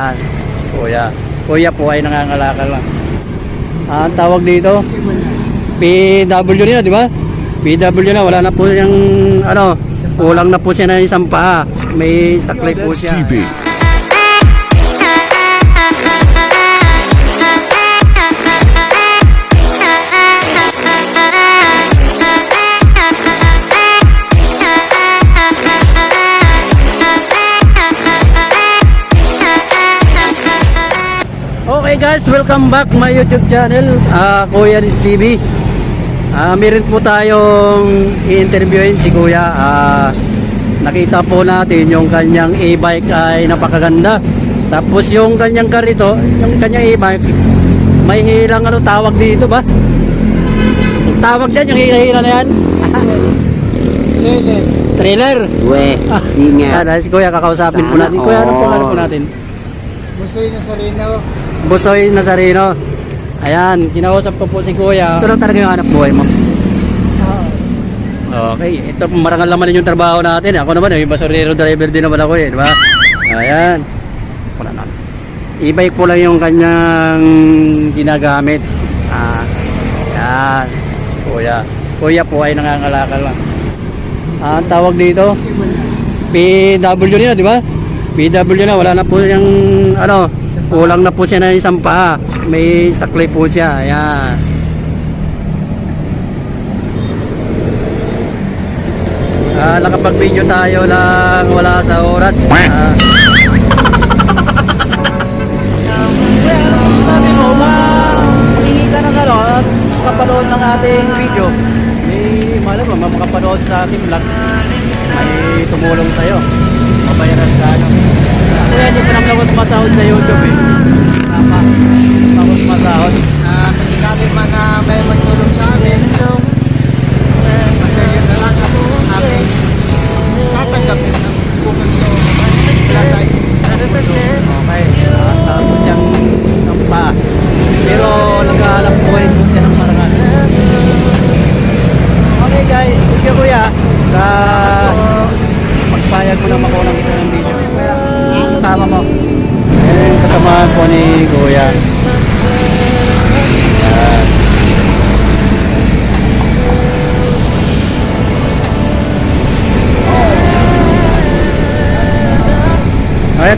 Ah, kuya. Kuya po ay nangangalakal lang. Ah, ang tawag dito, PW na, di ba? PW na, wala na po yung, ano, kulang na po siya ng isang paa. May saklay po siya. TV. Okay guys, welcome back my YouTube channel, ah Kuya TV. Ah, meron po tayong i-interviewin si Kuya. Ah, nakita po natin yung kanyang e-bike ay napakaganda. Tapos yung kanyang karito, yung kanyang e-bike, may hilang ano tawag dito ba? Tawag dyan, yung hila-hila na yan. Trailer. We, Ah, di Ah, si Kuya kakausapin po Sana natin. Kuya, ano po ano po natin? Busoy na sa Reno. Busoy Nazareno. Ayan, kinausap ko po si Kuya. Ito lang talaga yung anak buhay mo. Okay, ito marangal naman yung trabaho natin. Ako naman, eh, basurero driver din naman ako eh, di ba? Ayan. Wala na. E-bike po lang yung kanyang ginagamit. Ah, ayan. Kuya. Kuya po ay nangangalakal lang. Ah, ang tawag dito, PW na, di ba? PW na, wala na po yung ano, kulang na po siya ng isang paa. May saklay po siya. Ayan. Ah, nakapag-video tayo lang wala sa oras. Ah. Sabi mo ba, hingi ka ng ano, kapanood ng ating video. May malam mo, makapanood sa ating vlog. Ako sumasahod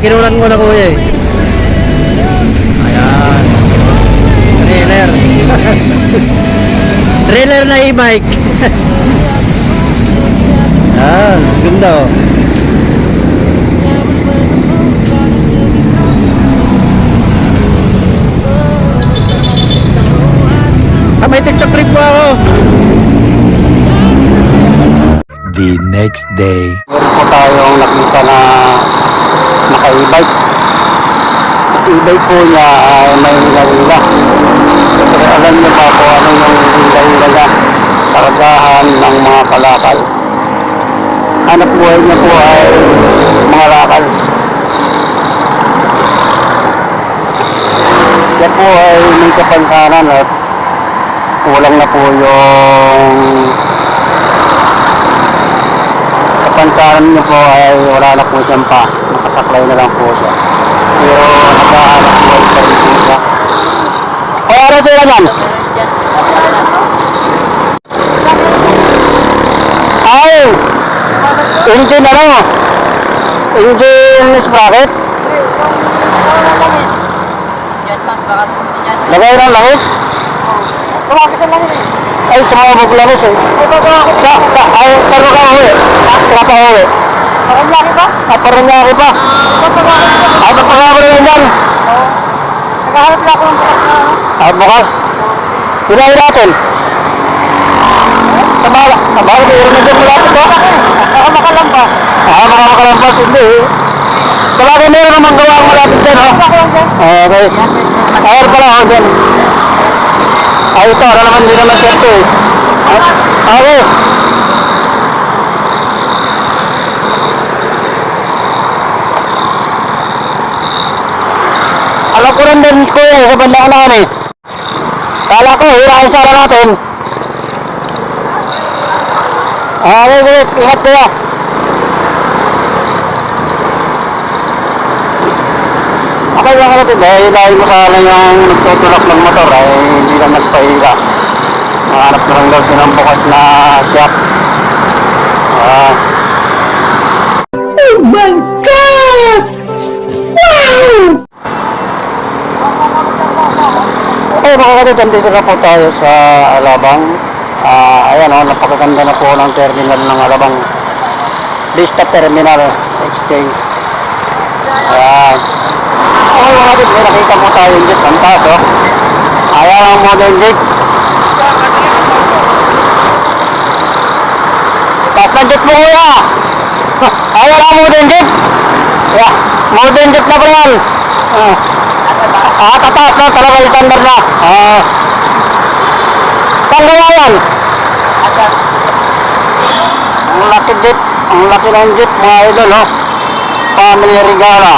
Ay, kinulan mo na kuya eh. Ayan. Trailer. Trailer na e-bike. Ayan, ganda oh. Ah, may TikTok clip po ako. The next day. Meron po tayong nakita na naka-e-bike. E-bike po niya ay may hila-hila. Alam niyo ba po ano yung hila-hila niya? Karagahan ng mga kalakal. Hanap buhay niya po ay mga lakal. Yan po ay may kapansanan at kulang na po yung kapansanan niyo po ay wala na po siyang pa. Nakasaklay na lang po siya. Pero naghahanap po ay sa po siya. O ano sila yan? Ay! Engine ano? Engine sprocket? Lagay ng langis? Ay, sumabog langis eh. Sa, sa, ay, pero ka uwi. Saka pa uwi. Parang ba? Ah, parang laki pa. Ay, magpagawa na yan dyan. Naghahanap lang ako ng bukas na ano. Ah, bukas. Hilahin natin. Sabala. Sabala, mayroon na dyan malapit ba? Baka makalamba. Ah, baka makalampas. Hindi eh. Sabagay, meron namang gawa ang malapit dyan, lang dyan. Okay. Ayun pala, oh, dyan. Ay, ito, ano naman din naman siyempre eh. Ah, Okay. Alam ko eh, sa bandang unahan eh. Kala ko, hirahin sana natin. Ah, okay, okay. Ingat kuya. Okay mga kapatid, dahil dahil mo sana yung nagtutulak ng motor ay hindi na nagpahiga. Mahanap na lang daw siya bukas na shop. Ah. Oh my Kapatid, nandito na po tayo sa Alabang. Ah, ayan o, napakaganda na po ng terminal ng Alabang. Vista Terminal Exchange. Ayan. Okay mga kapatid, may nakita po tayo yung jeep. Ang taas o. Ayan ang modern jeep. Taas ng jeep mo kuya! Ayan ang modern jeep. Yeah, modern jeep na po yan. Ah. Ah, tataas na talaga yung standard na. Ah. Saan gawa yan? Ang laki jeep. Ang laki ng jeep mga idol, oh. Family Regala.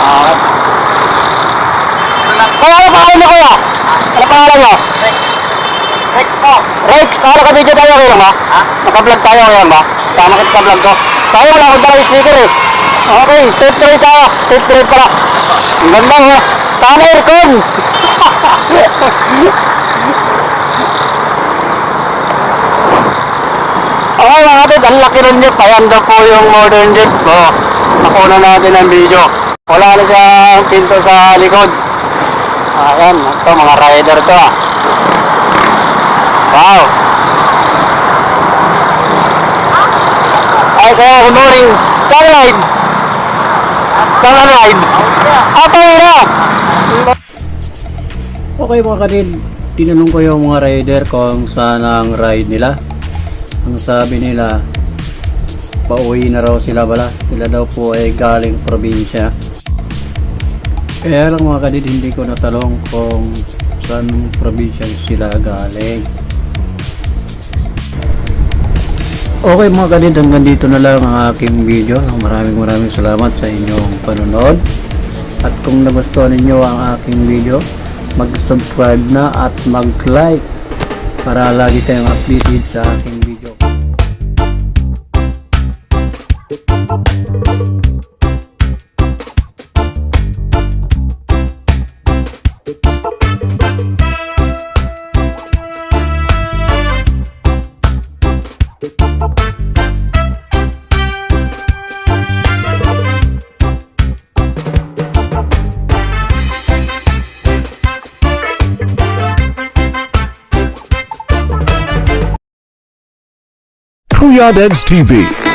Ah. Kaya ano pangalan niyo kuya? Ano pangalan niyo? Rex po. Rex, ah, naka-video tayo ngayon ba? Ha? Naka-vlog tayo ngayon ba? Sama kita sa vlog ko. Tayo wala akong dalang sticker eh. Okay, safe trade tayo. Safe trade pala. Ang ganda oh. Sana aircon. Okay mga kapit, ang laki ng jeep. Ayan po yung modern jeep. Oh, nakuna natin ang video. Wala na siyang pinto sa likod. Ayan, ito mga rider to ah. Wow! Ay, good morning. Ride? Saan ang ride? Ako na! Okay mga kanil, tinanong ko yung mga rider kung saan ang ride nila. Ang sabi nila, pauwi na raw sila bala. Sila daw po ay galing probinsya. Kaya lang mga kanil, hindi ko natalong kung saan probinsya sila galing. Okay mga kanid, hanggang dito na lang ang aking video. Maraming maraming salamat sa inyong panonood. At kung nagustuhan ninyo ang aking video, mag-subscribe na at mag-like para lagi tayong updated sa aking video. Kuya Devs TV.